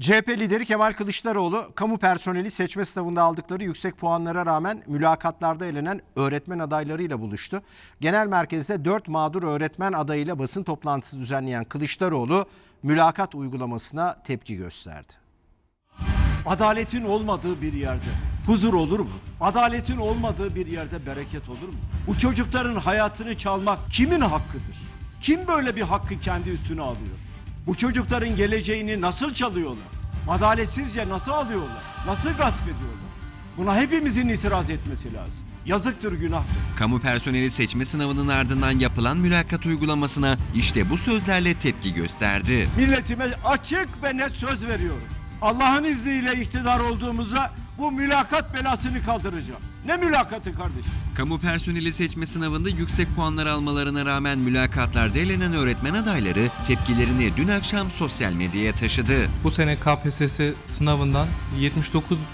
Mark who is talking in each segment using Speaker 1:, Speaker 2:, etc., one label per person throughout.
Speaker 1: CHP lideri Kemal Kılıçdaroğlu, kamu personeli seçme sınavında aldıkları yüksek puanlara rağmen mülakatlarda elenen öğretmen adaylarıyla buluştu. Genel merkezde 4 mağdur öğretmen adayıyla basın toplantısı düzenleyen Kılıçdaroğlu, mülakat uygulamasına tepki gösterdi.
Speaker 2: Adaletin olmadığı bir yerde huzur olur mu? Adaletin olmadığı bir yerde bereket olur mu? Bu çocukların hayatını çalmak kimin hakkıdır? Kim böyle bir hakkı kendi üstüne alıyor? Bu çocukların geleceğini nasıl çalıyorlar? Adaletsizce nasıl alıyorlar? Nasıl gasp ediyorlar? Buna hepimizin itiraz etmesi lazım. Yazıktır, günahtır.
Speaker 3: Kamu personeli seçme sınavının ardından yapılan mülakat uygulamasına işte bu sözlerle tepki gösterdi.
Speaker 2: Milletime açık ve net söz veriyorum. Allah'ın izniyle iktidar olduğumuzda bu mülakat belasını kaldıracağım. Ne mülakatı kardeşim?
Speaker 3: Kamu personeli seçme sınavında yüksek puanlar almalarına rağmen mülakatlarda elenen öğretmen adayları tepkilerini dün akşam sosyal medyaya taşıdı.
Speaker 4: Bu sene KPSS sınavından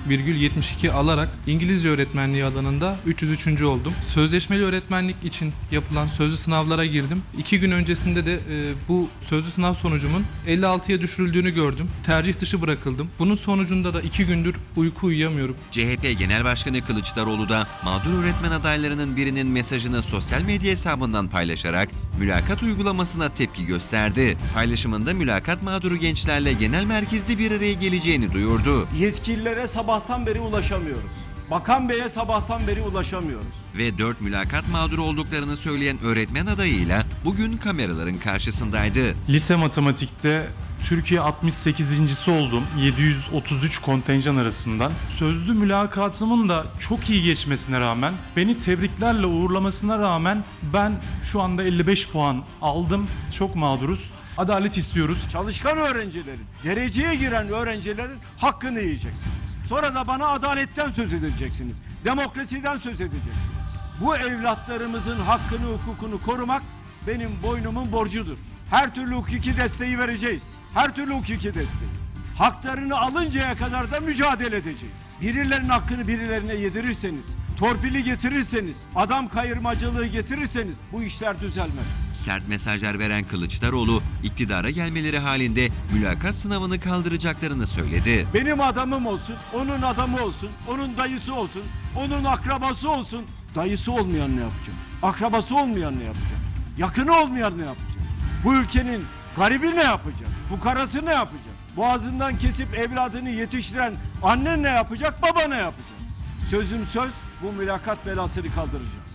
Speaker 4: 79,72 alarak İngilizce öğretmenliği alanında 303. oldum. Sözleşmeli öğretmenlik için yapılan sözlü sınavlara girdim. İki gün öncesinde de e, bu sözlü sınav sonucumun 56'ya düşürüldüğünü gördüm. Tercih dışı bırakıldım. Bunun sonucunda da iki gündür uyku uyuyamıyorum.
Speaker 3: CHP Genel Başkanı Kılıçdaroğlu da mağdur öğretmen adaylarının birinin mesajını sosyal medya hesabından paylaşarak mülakat uygulamasına tepki gösterdi. Paylaşımında mülakat mağduru gençlerle genel merkezde bir araya geleceğini duyurdu.
Speaker 2: Yetkililere sabahtan beri ulaşamıyoruz. Bakan Bey'e sabahtan beri ulaşamıyoruz.
Speaker 3: Ve 4 mülakat mağduru olduklarını söyleyen öğretmen adayıyla bugün kameraların karşısındaydı.
Speaker 5: Lise matematikte Türkiye 68.si oldum 733 kontenjan arasından. Sözlü mülakatımın da çok iyi geçmesine rağmen, beni tebriklerle uğurlamasına rağmen ben şu anda 55 puan aldım. Çok mağduruz. Adalet istiyoruz.
Speaker 2: Çalışkan öğrencilerin, dereceye giren öğrencilerin hakkını yiyeceksiniz. Sonra da bana adaletten söz edeceksiniz. Demokrasiden söz edeceksiniz. Bu evlatlarımızın hakkını, hukukunu korumak benim boynumun borcudur. Her türlü hukuki desteği vereceğiz. Her türlü hukuki desteği. Haklarını alıncaya kadar da mücadele edeceğiz. Birilerinin hakkını birilerine yedirirseniz, torpili getirirseniz, adam kayırmacılığı getirirseniz bu işler düzelmez.
Speaker 3: Sert mesajlar veren Kılıçdaroğlu, iktidara gelmeleri halinde mülakat sınavını kaldıracaklarını söyledi.
Speaker 2: Benim adamım olsun, onun adamı olsun, onun dayısı olsun, onun akrabası olsun. Dayısı olmayan ne yapacak? Akrabası olmayan ne yapacak? Yakını olmayan ne yapacak? Bu ülkenin garibi ne yapacak? Fukarası ne yapacak? Boğazından kesip evladını yetiştiren anne ne yapacak? Baba ne yapacak? Sözüm söz, bu mülakat belasını kaldıracak.